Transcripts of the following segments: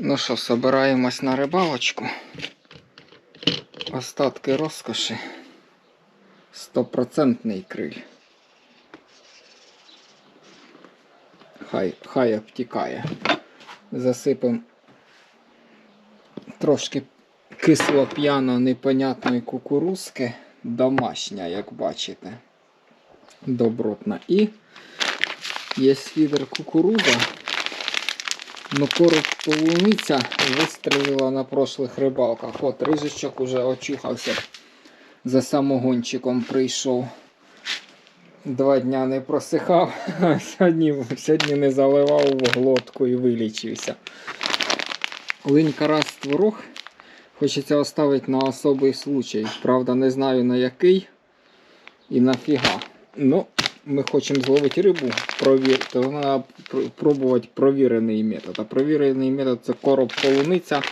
Ну що, собираємось на рибалочку. Остатки розкоші. Стопроцентний криль. Хай, хай обтікає. Засипем трошки кисло п'яно непонятної кукурузки. Домашня, як бачите. Добротна. І є фідер кукуруза. Ну, короб полуниця вистрілила на прошлих рибалках. От рижичок уже очухався. За самогончиком прийшов. Два дня не просихав, а сьогодні, сьогодні не заливав в глотку і вилічився. Линь карась творог хочеться оставити на особий случай. Правда, не знаю на який і нафіга. Ну, ми хочемо зловити рибу, то треба пробувати провірений метод. А провірений метод це короб полуниця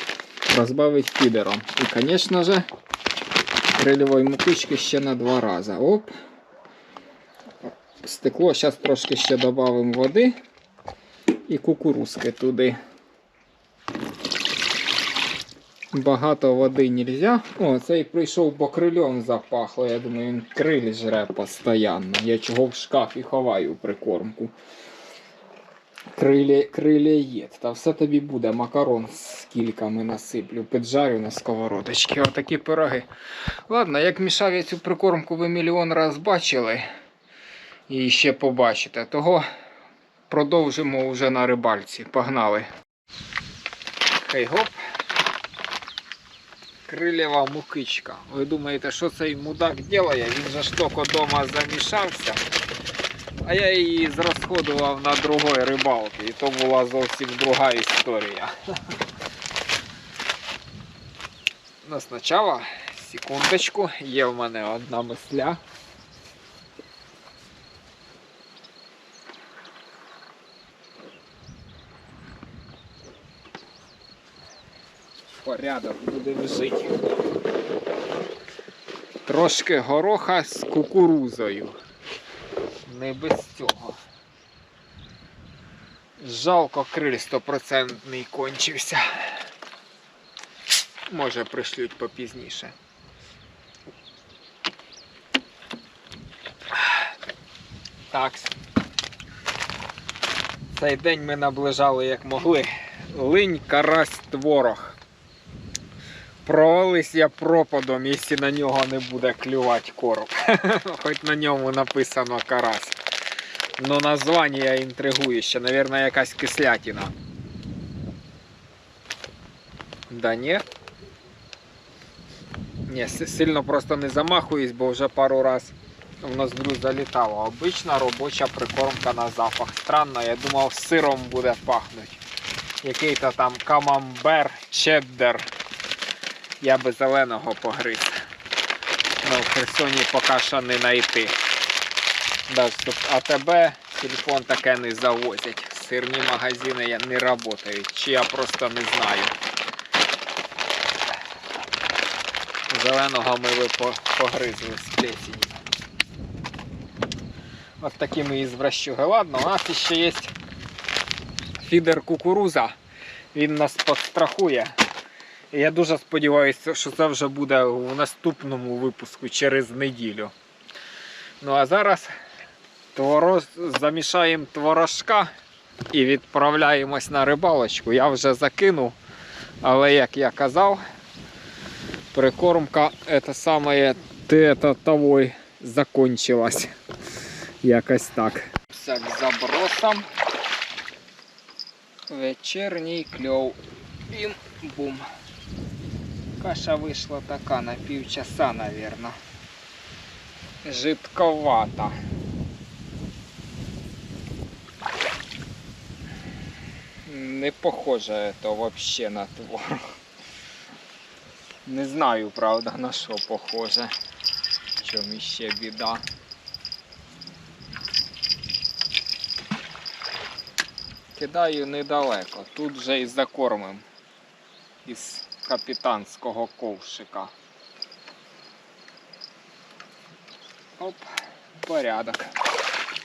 розбавить фідером. І, звісно ж, крильової мукички ще на два рази. Оп. Стекло, зараз трошки ще додамо води і кукурузки туди. Багато води не можна. О, цей прийшов, бо крильом запахло. Я думаю, він криль жре постійно. Я чого в шкафі ховаю прикормку. Крилє, крилєєд. Та все тобі буде. Макарон з кільками насиплю. Піджарю на сковородочки. Отакі пироги. Ладно, як мішав я цю прикормку, ви мільйон раз бачили. І ще побачите. Того продовжимо вже на рибальці. Погнали. Хей гоп. Крилєва мукичка. Ви думаєте, що цей мудак ділає? Він же тільки вдома замішався. А я її зрозходував на другої рибалки. І то була зовсім друга історія. Ну, спочатку, секундочку, є в мене одна мисля. Порядок буде жити. Трошки гороха з кукурузою. Не без цього. Жалко криль стопроцентний кончився. Може пришлють попізніше. Так. Цей день ми наближали як могли. Линь, карась, творог. Провались я пропадом, якщо на нього не буде клювати короб. Хоч на ньому написано карась. Ну названня інтригуюче, Навірно, якась кислятина. Да ні? Ні, сильно просто не замахуюсь, бо вже пару раз в ноздрю залітало. Обична робоча прикормка на запах. Странно, я думав, сиром буде пахнути. Який-то там камамбер, чеддер. Я би зеленого погриз. Ну, в Херсоні поки що не знайти. Тут АТБ, телефон таке не завозять. Сирні магазини не працюють. Чи я просто не знаю. Зеленого ми би погризли з плесені. От такими ізвращуги. Ладно, у нас ще є фідер кукуруза. Він нас підстрахує. Я дуже сподіваюся, що це вже буде у наступному випуску через неділю. Ну а зараз твороз... замішаємо творожка і відправляємось на рибалочку. Я вже закинув, але як я казав, прикормка це саме того закончилась. Якось так. Все к забросам. Вечірній кльов. Бім-бум. Каша вийшла така на півчаса, наверное. Жидковата. Не похоже это вообще на творог. Не знаю, правда, на що похоже. В чому іще біда. Кидаю недалеко. Тут вже і закормим із капітанського ковшика. Оп, порядок.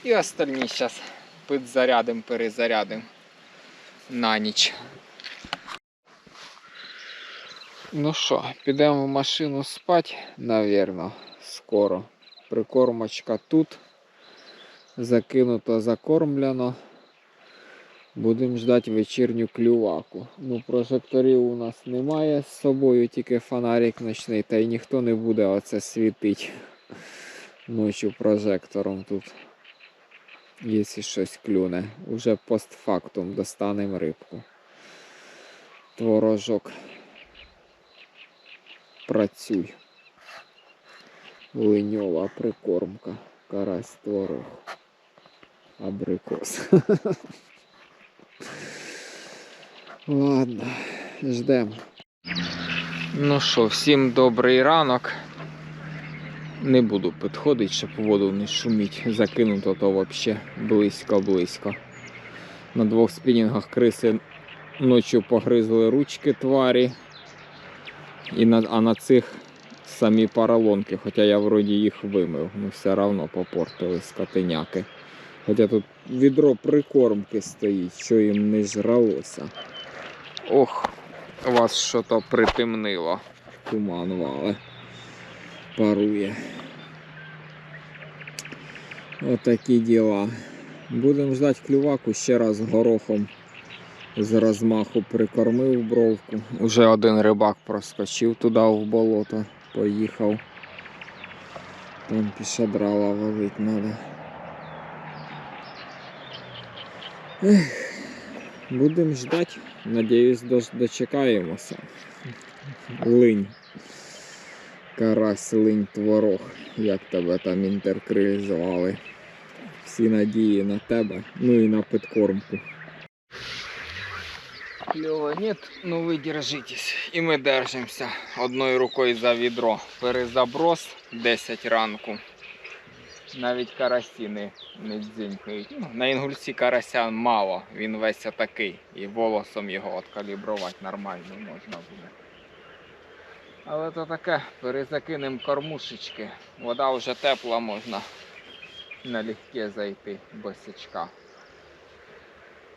І остальні зараз підзарядим, перезарядим на ніч. Ну що, підемо в машину спать, навірно, скоро. Прикормочка тут. Закинуто, закормлено. Будемо ждати вечірню клюваку. Ну, прожекторів у нас немає з собою, тільки фонарик ночний, та й ніхто не буде оце світить ночі прожектором тут. Якщо щось клюне. Уже постфактум достанемо рибку. Творожок. Працюй. Линьова прикормка. Карась творог. Абрикос. Ладно, ждемо. Ну що, всім добрий ранок. Не буду підходити, щоб воду не шуміть. Закинуто то взагалі близько-близько. На двох спінінгах криси ночі погризли ручки тварі. І на, а на цих самі поролонки, хоча я вроді їх вимив, ну все одно попортили скотиняки. Хоча тут відро прикормки стоїть, що їм не жралося. Ох, вас що-то притемнило. Туман вале. Парує. Отакі діла. Будемо ждати клюваку ще раз горохом з розмаху прикормив бровку. Уже один рибак проскочив туди в болото, поїхав. Там пішадрала валить треба. Будемо ждати. Надіюсь, дочекаємося. Линь. Карась, линь, творог. Як тебе там інтеркриль звали. Всі надії на тебе. Ну і на підкормку. Клево нет, ну ви держитесь. І ми держимося одною рукою за відро. Перезаброс 10 ранку. Навіть карасі не, не дзинькають. Ну, на інгульці карася мало, він весь такий. І волосом його откалібрувати нормально можна буде. Але то таке, перезакинемо кормушечки. Вода вже тепла, можна налегке зайти босячка.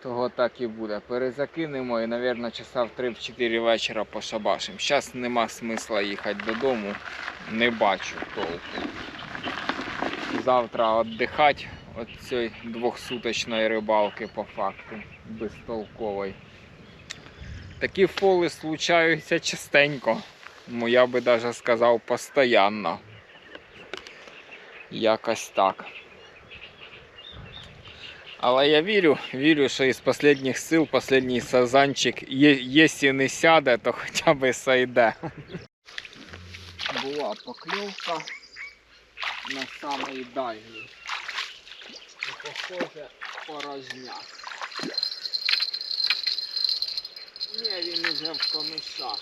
Того так і буде. Перезакинемо і, мабуть, часа в 3-4 вечора пошабашимо. Зараз нема смисла їхати додому, не бачу толку. Завтра віддихати від цієї двохсуточної рибалки по факту, безтолкової. Такі фоли случаються частенько. Ну, я би навіть сказав постоянно. Якось так. Але я вірю, вірю, що із останніх сил останній сазанчик, якщо не сяде, то хоча б сойде. Була покльовка на самий дальній. І похоже порожняк. Ні, він уже в комишах.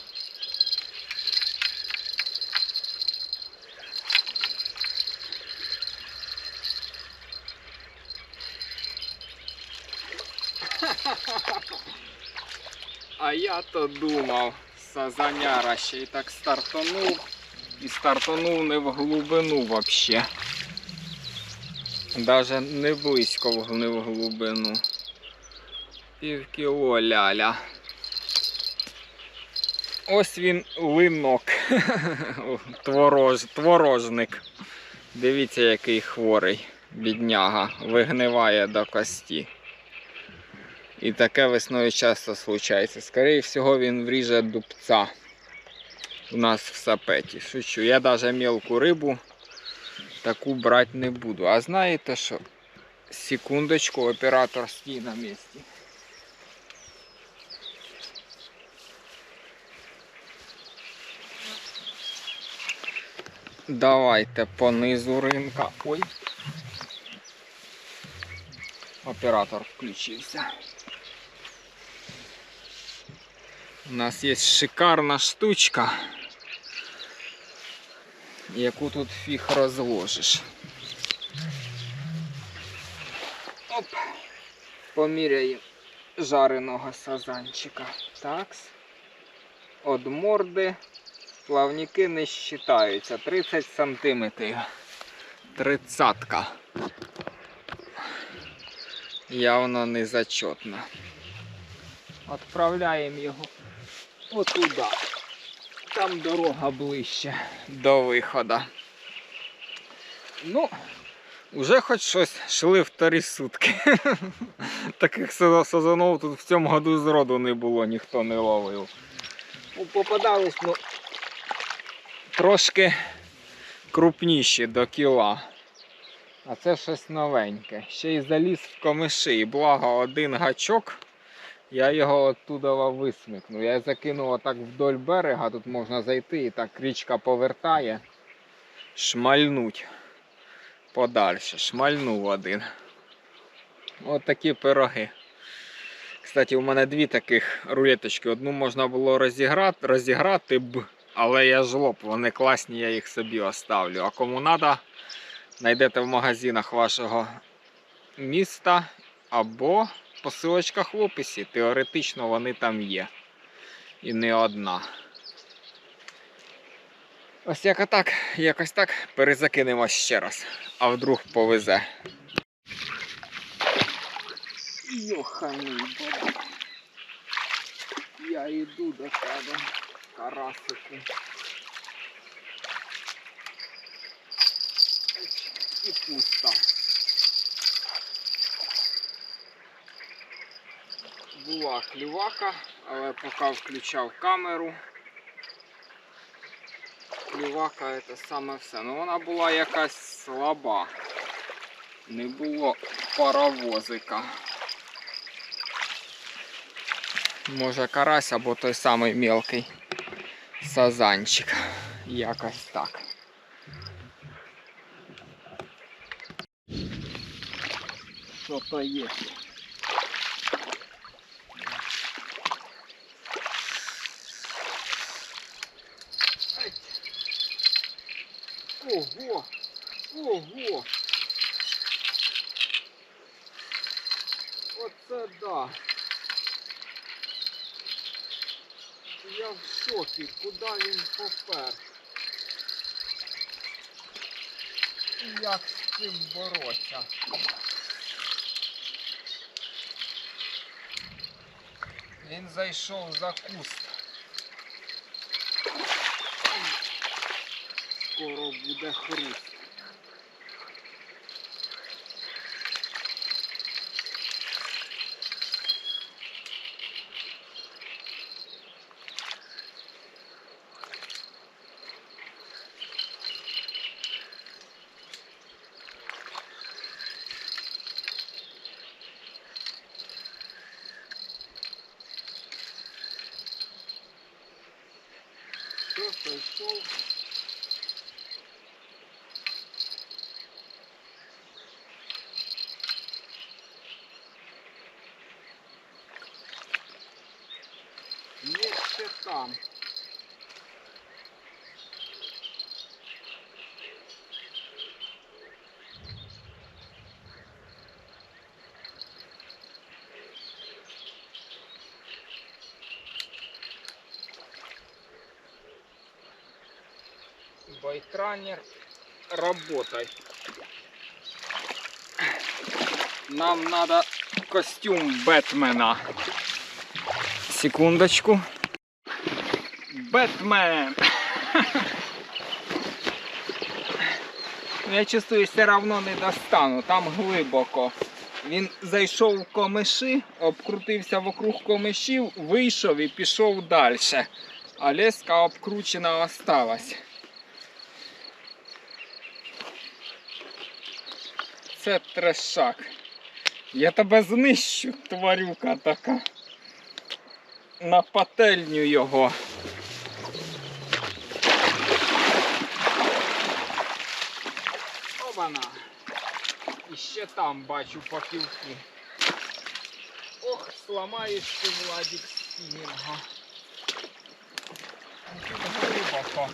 А я то думав, сазаняра ще й так стартанув. І стартанув не в глибину взагалі. Даже не близько не в глибину. Пів кіло ляля. Ось він линок. Творож, творожник. Дивіться, який хворий, бідняга, вигниває до кості. І таке весною часто случається. Скоріше всього, він вріже дубця у нас в сапеті. Шучу. Я навіть мелку рибу таку брати не буду. А знаєте що? Секундочку, оператор стій на місці. Давайте по низу ринка. Ой. Оператор включився. У нас є шикарна штучка, Яку тут фіг розложиш. Оп. Поміряємо жареного сазанчика. Такс. Од морди плавники не считаються. 30 сантиметрів. Тридцатка. Явно не зачетна. Отправляємо його отуда. Там дорога ближче до виходу. Ну, вже хоч щось шли вторі сутки. Таких сазо- сазанов тут в цьому году зроду не було, ніхто не ловив. Ну, Попадались, ну, трошки крупніші до кіла. А це щось новеньке. Ще й заліз в комиші. Благо один гачок. Я його оттуда висмикнув. Я закинув отак вдоль берега, тут можна зайти і так річка повертає. Шмальнуть подальше. Шмальнув один. От такі пироги. Кстати, у мене дві таких рулеточки. Одну можна було розіграти, розіграти б, але я жлоб, вони класні, я їх собі оставлю. А кому треба, знайдете в магазинах вашого міста або по силочках в описі. Теоретично вони там є. І не одна. Ось як так, якось так перезакинемо ще раз. А вдруг повезе. Йоханий баба. Я йду до тебе, карасику. І пусто. Була клювака, але поки включав камеру. Клювака це саме все. Ну вона була якась слаба. Не було паровозика. Може карась або той самий мелкий сазанчик. Якось так. Що то є? Ого! Ого! Оце да! Я в шокі, куди він попер? І як з цим боротися? Він зайшов за куст. Скоро буде хруст. Все, зайшов. Є ще там. Байтранер, работай. Нам надо костюм Бэтмена. Секундочку. Бэтмен! Я чувствую, все равно не достану, там глибоко. Він зайшов в комиші, обкрутився вокруг комишів, вийшов і пішов далі. А леска обкручена осталась. Це трешак. Я тебе знищу, тварюка така. На пательню його. Обана. І ще там бачу паківки. Ох, сламаєш ти Владик спінінга. Тут.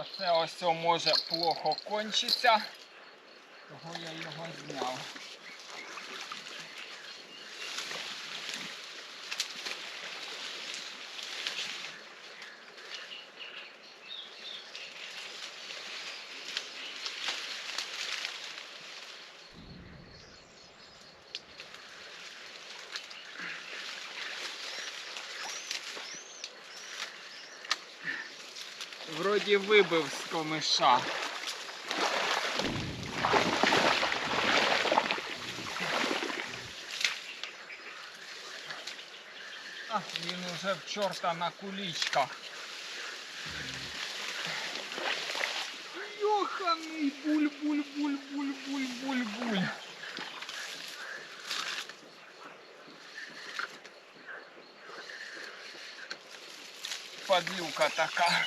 Оце ось може плохо кончиться. Того я його зняв. Вроді вибив з комиша. А, він уже в чорта на кулічках. Йоханий буль-буль-буль-буль-буль-буль-буль. Подлюка така.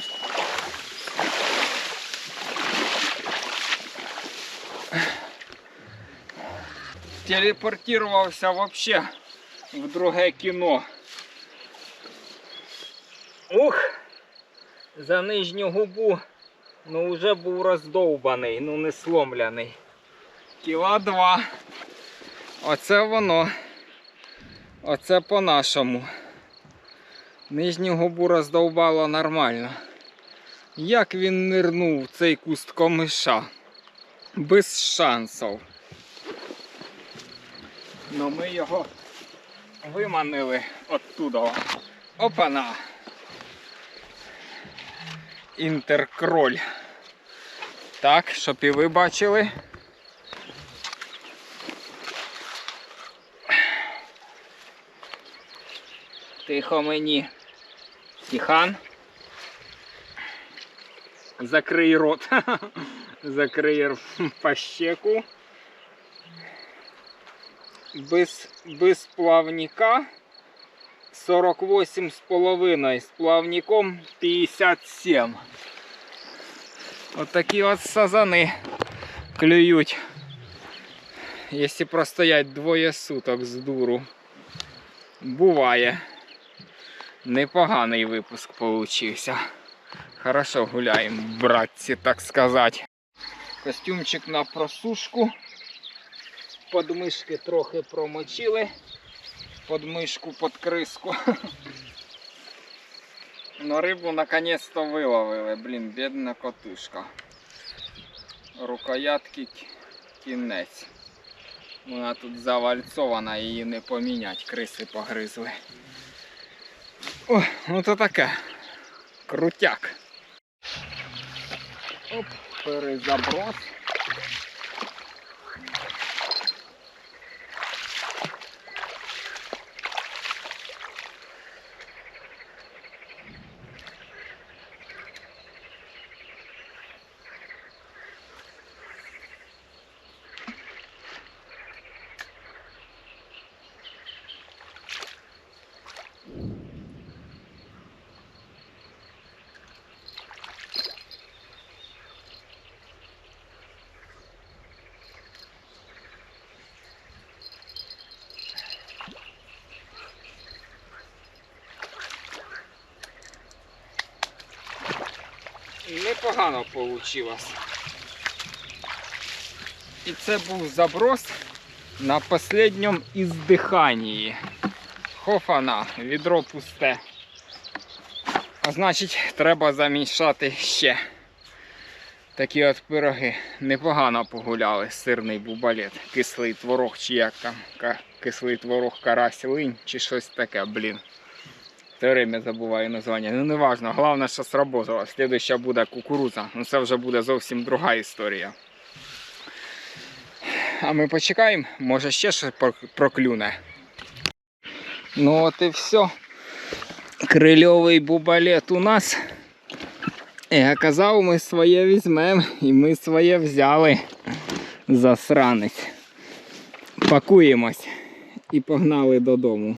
Телепортировался вообще в друге кіно. Ух! За нижню губу, ну вже був роздовбаний, ну не сломлений. Кіла два. Оце воно. Оце по-нашому. Нижню губу роздовбало нормально. Як він нирнув цей куст комиша? Без шансів. Ну ми його виманили оттуда. Опана. Інтеркроль. Так, щоб і ви бачили. Тихо мені. Тихан. Закрий рот. Закрий пащеку. Без, без плавника 48,5 з плавником 57. Отакі от сазани клюють. Якщо простоять двоє суток з дуру. Буває. Непоганий випуск получився. Хорошо гуляємо, братці, так сказати. Костюмчик на просушку. Подмишки трохи промочили. Подмишку під криску. Но рибу наконец-то виловили. Блін, бідна котушка. Рукоятки кінець. Вона тут завальцована, її не помінять, криси погризли. О, ну то таке. Крутяк. Оп, перезаброс. Непогано вийшло. І це був заброс на останньому іздиханні. Хофана, відро пусте. А значить, треба замішати ще. Такі от пироги. Непогано погуляли. Сирний бубалет, кислий творог, чи як там, кислий творог карась линь, чи щось таке, блін. Все время забуваю названня. Ну не важно, головне, що сработало. Слідуща буде кукуруза. Ну це вже буде зовсім друга історія. А ми почекаємо, може ще щось проклюне. Ну от і все. Крильовий бубалет у нас. Я казав, ми своє візьмемо і ми своє взяли. Засранець. Пакуємось і погнали додому.